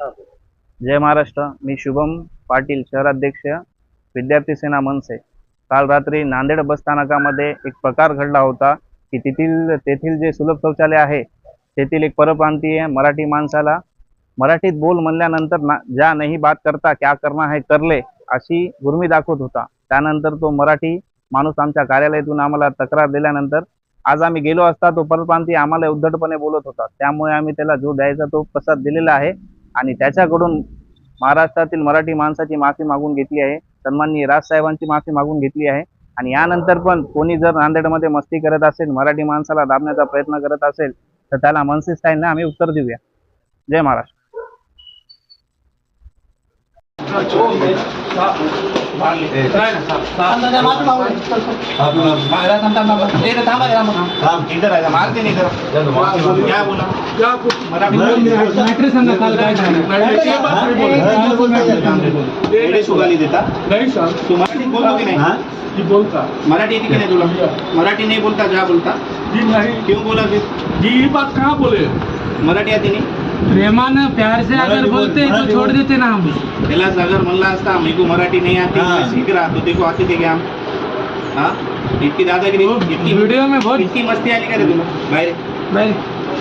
जय महाराष्ट्र. मी शुभम पाटील शहराध्यक्ष विद्यार्थी सेना मनसे. काल रात्री नांदेड बस स्थानकामध्ये एक प्रकार घडला होता की तेथील तेथील जे सुलभ शौचालय आहे तेथील एक परप्रांतीय मराठी माणसाला मराठीत बोल म्हणल्यानंतर ना ज्या नाही बात करता क्या करना है करले अशी गुर्मी दाखवत होता. त्यानंतर तो मराठी माणूस आमच्या कार्यालयातून आम्हाला तक्रार दिल्यानंतर आज आम्ही गेलो असता तो परप्रांतीय आम्हाला उद्धटपणे बोलत होता. त्यामुळे आम्ही त्याला जो द्यायचा तो प्रसाद दिलेला आहे आणि त्याच्याकडून महाराष्ट्रातील मराठी माणसाची माफी मागून घेतली आहे. सन्माननीय राजसाहेबांची माफी मागून घेतली आहे. आणि यानंतर पण कोणी जर नांदेडमध्ये मस्ती करत असेल मराठी माणसाला दाबण्याचा प्रयत्न करत असेल तर त्याला मनसे आम्ही उत्तर देऊया. जय महाराष्ट्र मारते नाही करत क्या बोला लेडीज उगाली देता नहीं सर तू मराठी बोलतो की नाही बोलता मराठी येते की नाही तुला मराठी नाही बोलता जा बोलता जी नहीं क्यों बोला जी ये बात कहाँ बोले मराठी आती नाही प्रेमान प्यार से अगर बोलते तो छोड़ देते ना हम। पहला अगर मल्ला आता मेरे को मराठी नहीं आती इंग्लिश सीख रहा तो देखो आते थे क्या हम हाँ? इतनी दादागिरी इतकी वीडियो में बहुत इतनी मस्ती आ रही रे तुला? बाहेर बाहेर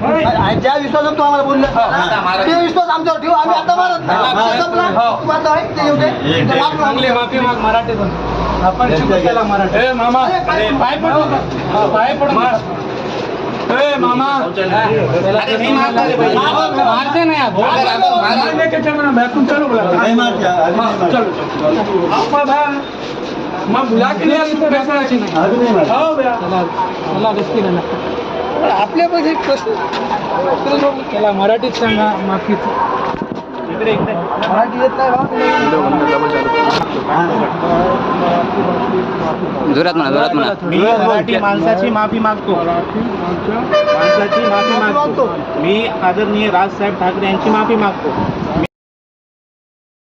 ज्या विश्वासात तू आम्हाला बोलला ते विश्वास आमच्यावर ठेवू. आम्ही आता मारत नाही. संपला. तू आता आहे, ते येऊ दे. ते माफी मागू. माफी माग मराठीतून आपण शिकू त्याला मराठी. ए मामा. पाय पडू हा, पाय पडू ए मामा. अरे नहीं मारता भाई. मारते आप अगर मारा मारने के चलो मैं तुम चलो बुला. नाही नाही मारता. चलो चलो. आओ बाबा मैं बुला के लिया तो कैसा नहीं. आओ भैया चला चला रिस्की नाही आपल्यापाशी एक प्रश्न त्याला मराठीत सांगा माफीचं मराठी येत नाही बा. जोरात म्हणा जोरात म्हणा. मी मराठी माणसाची माफी मागतो. माणसाची माफी मागतो. मी आदरणीय राजसाहेब ठाकरे यांची माफी मागतो.